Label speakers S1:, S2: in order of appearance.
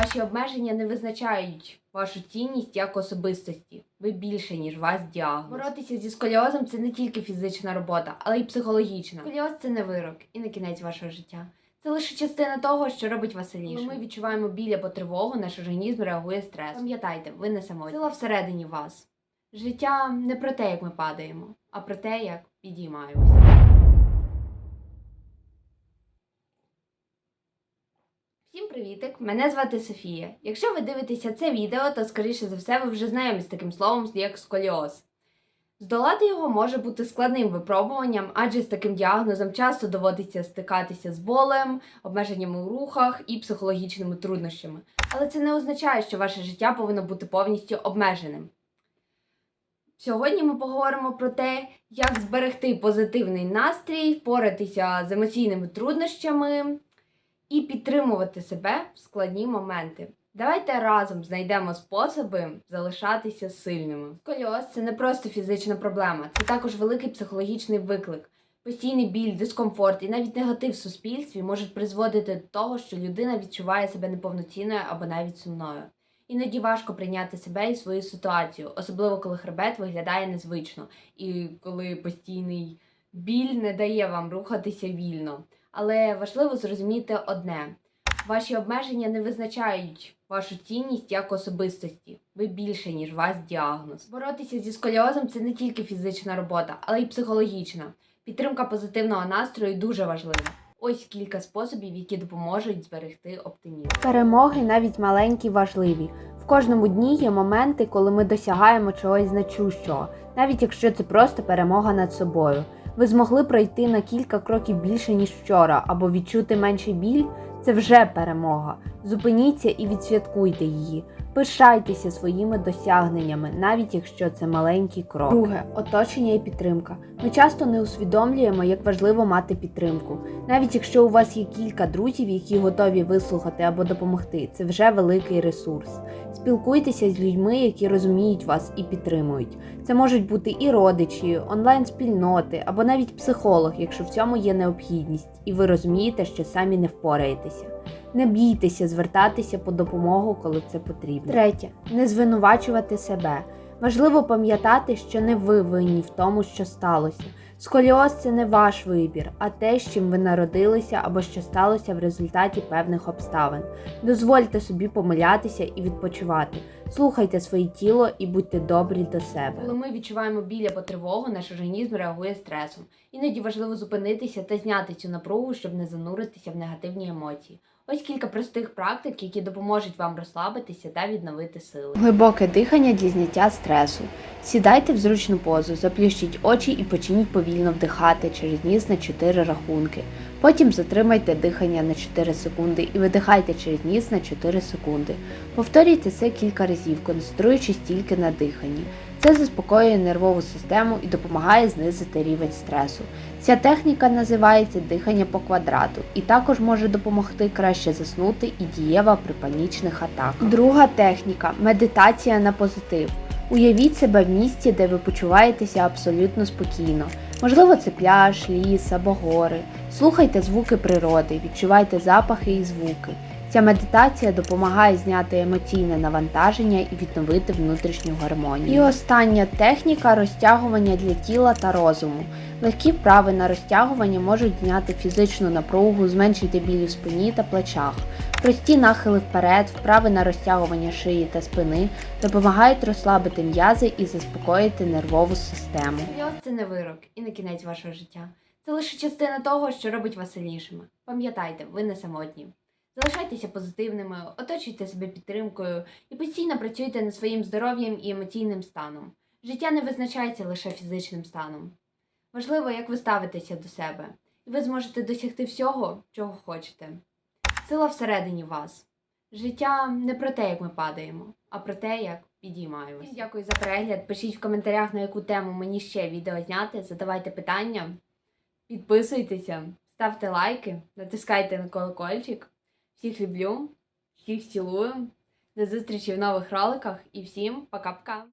S1: Ваші обмеження не визначають вашу цінність як особистості. Ви більше, ніж вас діагноз. Боротися зі сколіозом це не тільки фізична робота, але й психологічна. Сколіоз це не вирок і не кінець вашого життя. Це лише частина того, що робить вас сильнішим. Ми відчуваємо біль або тривогу, наш організм реагує стресом. Пам'ятайте, ви не самотні. Сила всередині вас. Життя не про те, як ми падаємо, а про те, як підіймаємося. Всім привітик! Мене звати Софія. Якщо ви дивитеся це відео, то скоріше за все ви вже знайомі з таким словом, як сколіоз. Здолати його може бути складним випробуванням, адже з таким діагнозом часто доводиться стикатися з болем, обмеженнями у рухах і психологічними труднощами. Але це не означає, що ваше життя повинно бути повністю обмеженим. Сьогодні ми поговоримо про те, як зберегти позитивний настрій, впоратися з емоційними труднощами і підтримувати себе в складні моменти. Давайте разом знайдемо способи залишатися сильними. Сколіоз це не просто фізична проблема, це також великий психологічний виклик. Постійний біль, дискомфорт і навіть негатив в суспільстві можуть призводити до того, що людина відчуває себе неповноцінною або навіть сумною. Іноді важко прийняти себе і свою ситуацію, особливо коли хребет виглядає незвично, і коли постійний біль не дає вам рухатися вільно. Але важливо зрозуміти одне: ваші обмеження не визначають вашу цінність як особистості. Ви більше, ніж вас діагноз. Боротися зі сколіозом це не тільки фізична робота, але й психологічна. Підтримка позитивного настрою дуже важлива. Ось кілька способів, які допоможуть зберегти оптимізм.
S2: Перемоги навіть маленькі важливі. В кожному дні є моменти, коли ми досягаємо чогось значущого, навіть якщо це просто перемога над собою. Ви змогли пройти на кілька кроків більше, ніж вчора, або відчути менший біль це вже перемога. Зупиніться і відсвяткуйте її. Пишайтеся своїми досягненнями, навіть якщо це маленький крок. Друге оточення і підтримка. Ми часто не усвідомлюємо, як важливо мати підтримку. Навіть якщо у вас є кілька друзів, які готові вислухати або допомогти, це вже великий ресурс. Спілкуйтеся з людьми, які розуміють вас і підтримують. Це можуть бути і родичі, онлайн-спільноти або навіть психолог, якщо в цьому є необхідність, і ви розумієте, що самі не впораєтеся. Не бійтеся звертатися по допомогу, коли це потрібно. Третє не звинувачувати себе. Важливо пам'ятати, що не ви винні в тому, що сталося. Сколіоз це не ваш вибір, а те, з чим ви народилися або що сталося в результаті певних обставин. Дозвольте собі помилятися і відпочивати. Слухайте своє тіло і будьте добрі до себе.
S1: Коли ми відчуваємо біль або тривогу, наш організм реагує стресом. Іноді важливо зупинитися та зняти цю напругу, щоб не зануритися в негативні емоції. Ось кілька простих практик, які допоможуть вам розслабитися та відновити сили.
S2: Глибоке дихання для зняття стресу. Сідайте в зручну позу, заплющіть очі і почніть повільно вдихати через ніс на 4 рахунки. Потім затримайте дихання на 4 секунди і видихайте через ніс на 4 секунди. Повторюйте це кілька разів, концентруючись тільки на диханні. Це заспокоює нервову систему і допомагає знизити рівень стресу. Ця техніка називається дихання по квадрату і також може допомогти краще заснути і дієва при панічних атаках. Друга техніка медитація на позитив. Уявіть себе в місті, де ви почуваєтеся абсолютно спокійно. Можливо, це пляж, ліс або гори. Слухайте звуки природи, відчувайте запахи і звуки. Ця медитація допомагає зняти емоційне навантаження і відновити внутрішню гармонію. І остання техніка розтягування для тіла та розуму. Легкі вправи на розтягування можуть зняти фізичну напругу, зменшити біль у спині та плечах. Прості нахили вперед, вправи на розтягування шиї та спини допомагають розслабити м'язи і заспокоїти нервову систему.
S1: Сколіоз – це не вирок і не кінець вашого життя. Це лише частина того, що робить вас сильнішими. Пам'ятайте, ви не самотні. Залишайтеся позитивними, оточуйте себе підтримкою і постійно працюйте над своїм здоров'ям і емоційним станом. Життя не визначається лише фізичним станом. Важливо, як ви ставитеся до себе, і ви зможете досягти всього, чого хочете. Сила всередині вас. Життя не про те, як ми падаємо, а про те, як підіймаємося. Дякую за перегляд. Пишіть в коментарях, на яку тему мені ще відео зняти, задавайте питання, підписуйтеся, ставте лайки, натискайте на колокольчик. Всіх люблю, всіх цілую. До зустрічі в нових роликах і всім пока-пока!